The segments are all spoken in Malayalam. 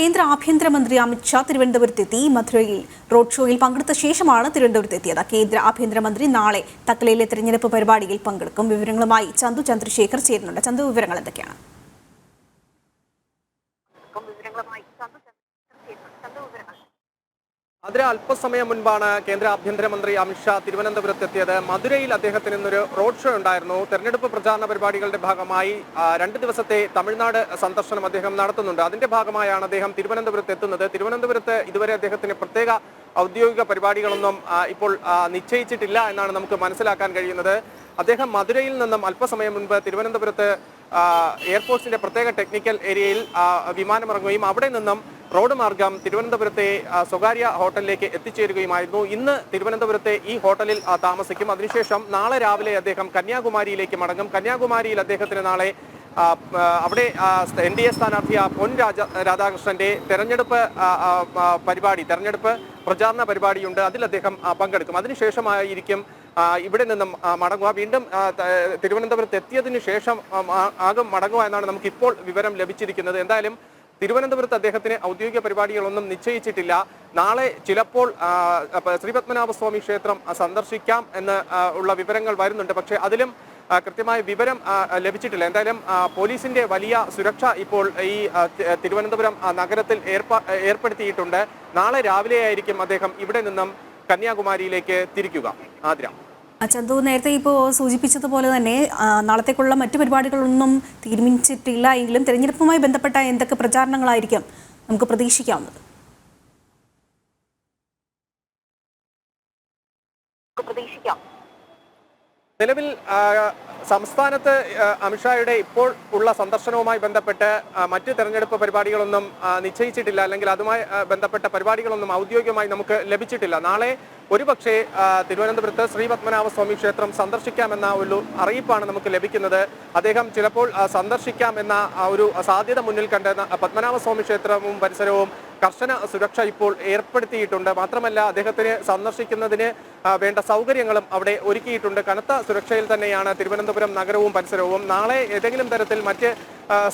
കേന്ദ്ര ആഭ്യന്തരമന്ത്രി അമിത്ഷാ തിരുവനന്തപുരത്തെത്തി മധുരയിൽ റോഡ് ഷോയിൽ പങ്കെടുത്ത ശേഷമാണ് തിരുവനന്തപുരത്തെത്തിയത് കേന്ദ്ര ആഭ്യന്തരമന്ത്രി നാളെ തക്കലയിലെ തെരഞ്ഞെടുപ്പ് പരിപാടിയിൽ പങ്കെടുക്കും. വിവരങ്ങളുമായി ചന്തു ചന്ദ്രശേഖർ ചേരുന്നുണ്ട്. ചന്തു വിവരങ്ങൾ എന്തൊക്കെയാണ്? അതിന് അല്പസമയം മുൻപാണ് കേന്ദ്ര ആഭ്യന്തരമന്ത്രി അമിത്ഷാ തിരുവനന്തപുരത്തെത്തിയത്. മധുരയിൽ അദ്ദേഹത്തിന് ഇന്നൊരു റോഡ് ഷോ ഉണ്ടായിരുന്നു. തെരഞ്ഞെടുപ്പ് പ്രചാരണ പരിപാടികളുടെ ഭാഗമായി രണ്ട് ദിവസത്തെ തമിഴ്നാട് സന്ദർശനം അദ്ദേഹം നടത്തുന്നുണ്ട്. അതിന്റെ ഭാഗമായാണ് അദ്ദേഹം തിരുവനന്തപുരത്ത് എത്തുന്നത്. തിരുവനന്തപുരത്ത് ഇതുവരെ അദ്ദേഹത്തിന് പ്രത്യേക ഔദ്യോഗിക പരിപാടികളൊന്നും ഇപ്പോൾ നിശ്ചയിച്ചിട്ടില്ല എന്നാണ് നമുക്ക് മനസ്സിലാക്കാൻ കഴിയുന്നത്. അദ്ദേഹം മധുരയിൽ നിന്നും അല്പസമയം മുൻപ് തിരുവനന്തപുരത്ത് എയർഫോഴ്സിന്റെ പ്രത്യേക ടെക്നിക്കൽ ഏരിയയിൽ വിമാനമിറങ്ങുകയും അവിടെ നിന്നും റോഡ് മാർഗം തിരുവനന്തപുരത്തെ സ്വകാര്യ ഹോട്ടലിലേക്ക് എത്തിച്ചേരുകയുമായിരുന്നു. ഇന്ന് തിരുവനന്തപുരത്തെ ഈ ഹോട്ടലിൽ താമസിക്കും. അതിനുശേഷം നാളെ രാവിലെ അദ്ദേഹം കന്യാകുമാരിയിലേക്ക് മടങ്ങും. കന്യാകുമാരിയിൽ അദ്ദേഹത്തിന് നാളെ അവിടെ എൻ ഡി എ സ്ഥാനാർത്ഥി പൊൻ രാജ രാധാകൃഷ്ണന്റെ തെരഞ്ഞെടുപ്പ് പരിപാടി തെരഞ്ഞെടുപ്പ് പ്രചാരണ പരിപാടിയുണ്ട്. അതിൽ അദ്ദേഹം പങ്കെടുക്കും. അതിനുശേഷമായിരിക്കും ഇവിടെ നിന്നും മടങ്ങുക. വീണ്ടും തിരുവനന്തപുരത്ത് എത്തിയതിനു ശേഷം ആകും മടങ്ങുക എന്നാണ് നമുക്ക് ഇപ്പോൾ വിവരം ലഭിച്ചിരിക്കുന്നത്. എന്തായാലും തിരുവനന്തപുരത്ത് അദ്ദേഹത്തിന് ഔദ്യോഗിക പരിപാടികളൊന്നും നിശ്ചയിച്ചിട്ടില്ല. നാളെ ചിലപ്പോൾ ശ്രീപത്മനാഭസ്വാമി ക്ഷേത്രം സന്ദർശിക്കാം എന്ന് ഉള്ള വിവരങ്ങൾ വരുന്നുണ്ട്. പക്ഷേ അതിലും കൃത്യമായ വിവരം ലഭിച്ചിട്ടില്ല. എന്തായാലും പോലീസിന്റെ വലിയ സുരക്ഷ ഇപ്പോൾ ഈ തിരുവനന്തപുരം നഗരത്തിൽ ഏർപ്പെടുത്തിയിട്ടുണ്ട്. നാളെ രാവിലെയായിരിക്കും അദ്ദേഹം ഇവിടെ നിന്നും കന്യാകുമാരിയിലേക്ക് തിരിക്കുക. ആതിര. ചന്തു നേരത്തെ ഇപ്പോൾ സൂചിപ്പിച്ചതുപോലെ തന്നെ നാളത്തേക്കുള്ള മറ്റു പരിപാടികളൊന്നും തീരുമാനിച്ചിട്ടില്ല എങ്കിലും തെരഞ്ഞെടുപ്പുമായി ബന്ധപ്പെട്ട എന്തൊക്കെ പ്രചാരണങ്ങളായിരിക്കും നമുക്ക് പ്രതീക്ഷിക്കാവുന്നത്? നിലവിൽ സംസ്ഥാനത്ത് അമിത്ഷായുടെ ഇപ്പോൾ ഉള്ള സന്ദർശനവുമായി ബന്ധപ്പെട്ട് മറ്റ് തെരഞ്ഞെടുപ്പ് പരിപാടികളൊന്നും നിശ്ചയിച്ചിട്ടില്ല. അല്ലെങ്കിൽ അതുമായി ബന്ധപ്പെട്ട പരിപാടികളൊന്നും ഔദ്യോഗികമായി നമുക്ക് ലഭിച്ചിട്ടില്ല. നാളെ ഒരുപക്ഷെ തിരുവനന്തപുരത്ത് ശ്രീ പത്മനാഭസ്വാമി ക്ഷേത്രം സന്ദർശിക്കാമെന്ന ഒരു അറിയിപ്പാണ് നമുക്ക് ലഭിക്കുന്നത്. അദ്ദേഹം ചിലപ്പോൾ സന്ദർശിക്കാം എന്ന ഒരു സാധ്യത മുന്നിൽ കണ്ട പത്മനാഭസ്വാമി ക്ഷേത്രവും പരിസരവും കർശന സുരക്ഷ ഇപ്പോൾ ഏർപ്പെടുത്തിയിട്ടുണ്ട്. മാത്രമല്ല അദ്ദേഹത്തിന് സന്ദർശിക്കുന്നതിന് വേണ്ട സൗകര്യങ്ങളും അവിടെ ഒരുക്കിയിട്ടുണ്ട്. കനത്ത സുരക്ഷയിൽ തന്നെയാണ് തിരുവനന്തപുരം നഗരവും പരിസരവും. നാളെ ഏതെങ്കിലും തരത്തിൽ മറ്റ്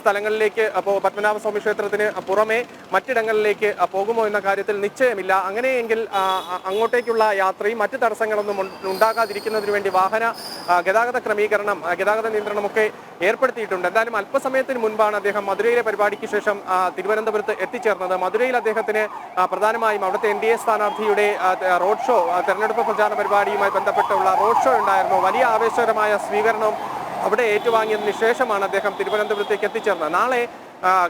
സ്ഥലങ്ങളിലേക്ക് അപ്പോൾ പത്മനാഭസ്വാമി ക്ഷേത്രത്തിന് പുറമെ മറ്റിടങ്ങളിലേക്ക് പോകുമോ എന്ന കാര്യത്തിൽ നിശ്ചയമില്ല. അങ്ങനെയെങ്കിൽ അങ്ങോട്ടേക്കുള്ള യാത്രയും മറ്റ് തടസ്സങ്ങളൊന്നും ഉണ്ടാകാതിരിക്കുന്നതിന് വേണ്ടി വാഹന ഗതാഗത ക്രമീകരണം ഗതാഗത നിയന്ത്രണമൊക്കെ ഏർപ്പെടുത്തിയിട്ടുണ്ട്. എന്തായാലും അല്പസമയത്തിന് മുൻപാണ് അദ്ദേഹം മധുരയിലെ പരിപാടിക്ക് ശേഷം തിരുവനന്തപുരത്ത് എത്തിച്ചേർന്നത്. മധുരയിൽ അദ്ദേഹത്തിന് പ്രധാനമായും അവിടുത്തെ എൻ ഡി എ സ്ഥാനാർത്ഥിയുടെ റോഡ് ഷോ തെരഞ്ഞെടുപ്പ് പ്രചാരണ പരിപാടിയുമായി ബന്ധപ്പെട്ടുള്ള റോഡ് ഷോ ഉണ്ടായിരുന്നു. വലിയ ആവേശകരമായ സ്വീകരണം അവിടെ ഏറ്റുവാങ്ങിയതിനു ശേഷമാണ് അദ്ദേഹം തിരുവനന്തപുരത്തേക്ക് എത്തിച്ചേർന്നത്. നാളെ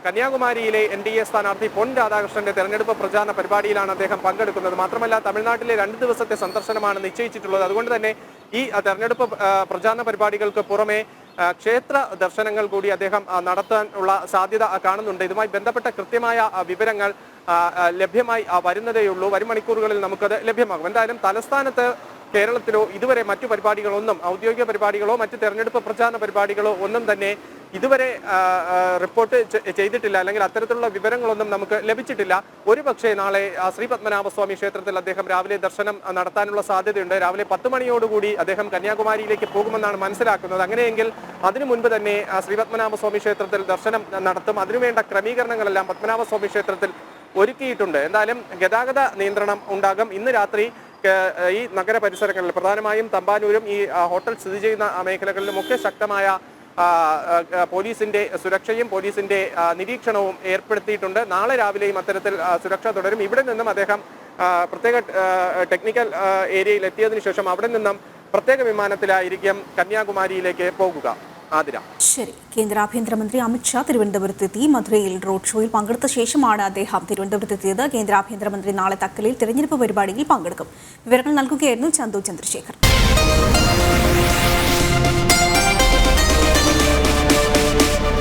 കന്യാകുമാരിയിലെ എൻ ഡി എ സ്ഥാനാർത്ഥി പൊൻ രാധാകൃഷ്ണന്റെ തെരഞ്ഞെടുപ്പ് പ്രചാരണ പരിപാടിയിലാണ് അദ്ദേഹം പങ്കെടുക്കുന്നത്. മാത്രമല്ല തമിഴ്നാട്ടിലെ രണ്ട് ദിവസത്തെ സന്ദർശനമാണ് നിശ്ചയിച്ചിട്ടുള്ളത്. അതുകൊണ്ട് തന്നെ ഈ തെരഞ്ഞെടുപ്പ് പ്രചാരണ പരിപാടികൾക്ക് പുറമെ ക്ഷേത്ര ദർശനങ്ങൾ കൂടി അദ്ദേഹം നടത്താനുള്ള സാധ്യത കാണുന്നുണ്ട്. ഇതുമായി ബന്ധപ്പെട്ട കൃത്യമായ വിവരങ്ങൾ ലഭ്യമായി വരുന്നതേയുള്ളൂ. വരും മണിക്കൂറുകളിൽ നമുക്കത് ലഭ്യമാകും. എന്തായാലും തലസ്ഥാനത്ത് കേരളത്തിലോ ഇതുവരെ മറ്റു പരിപാടികളൊന്നും ഔദ്യോഗിക പരിപാടികളോ മറ്റ് തെരഞ്ഞെടുപ്പ് പ്രചാരണ പരിപാടികളോ ഒന്നും തന്നെ ഇതുവരെ റിപ്പോർട്ട് ചെയ്തിട്ടില്ല. അല്ലെങ്കിൽ അത്തരത്തിലുള്ള വിവരങ്ങളൊന്നും നമുക്ക് ലഭിച്ചിട്ടില്ല. ഒരു പക്ഷേ നാളെ ശ്രീ പത്മനാഭസ്വാമി ക്ഷേത്രത്തിൽ അദ്ദേഹം രാവിലെ ദർശനം നടത്താനുള്ള സാധ്യതയുണ്ട്. രാവിലെ പത്ത് മണിയോടുകൂടി അദ്ദേഹം കന്യാകുമാരിയിലേക്ക് പോകുമെന്നാണ് മനസ്സിലാക്കുന്നത്. അങ്ങനെയെങ്കിൽ അതിനു മുൻപ് തന്നെ ശ്രീ പത്മനാഭസ്വാമി ക്ഷേത്രത്തിൽ ദർശനം നടത്തും. അതിനുവേണ്ട ക്രമീകരണങ്ങളെല്ലാം പത്മനാഭസ്വാമി ക്ഷേത്രത്തിൽ ഒരുക്കിയിട്ടുണ്ട്. എന്തായാലും ഗതാഗത നിയന്ത്രണം ഉണ്ടാകും. ഇന്ന് രാത്രി ഈ നഗര പരിസരങ്ങളിൽ പ്രധാനമായും തമ്പാനൂരും ഈ ഹോട്ടൽ സ്ഥിതി ചെയ്യുന്ന മേഖലകളിലുമൊക്കെ ശക്തമായ പോലീസിന്റെ സുരക്ഷയും പോലീസിന്റെ നിരീക്ഷണവും ഏർപ്പെടുത്തിയിട്ടുണ്ട്. നാളെ രാവിലെയും അത്തരത്തിൽ സുരക്ഷ തുടരും. ഇവിടെ നിന്നും അദ്ദേഹം പ്രത്യേക ടെക്നിക്കൽ ഏരിയയിൽ എത്തിയതിനു ശേഷം അവിടെ നിന്നും പ്രത്യേക വിമാനത്തിലായിരിക്കും കന്യാകുമാരിയിലേക്ക് പോകുക. ആതിര. ശരി. കേന്ദ്ര ആഭ്യന്തരമന്ത്രി അമിത്ഷാ തിരുവനന്തപുരത്തെത്തി. മധുരയിൽ റോഡ് ഷോയിൽ പങ്കെടുത്ത ശേഷമാണ് അദ്ദേഹം തിരുവനന്തപുരത്തെത്തിയത്. കേന്ദ്ര ആഭ്യന്തരമന്ത്രി നാളെ തക്കലിൽ തിരഞ്ഞെടുപ്പ് പരിപാടിയിൽ പങ്കെടുക്കും. വിവരങ്ങൾ നൽകുകയായിരുന്നു ചന്തു ചന്ദ്രശേഖർ.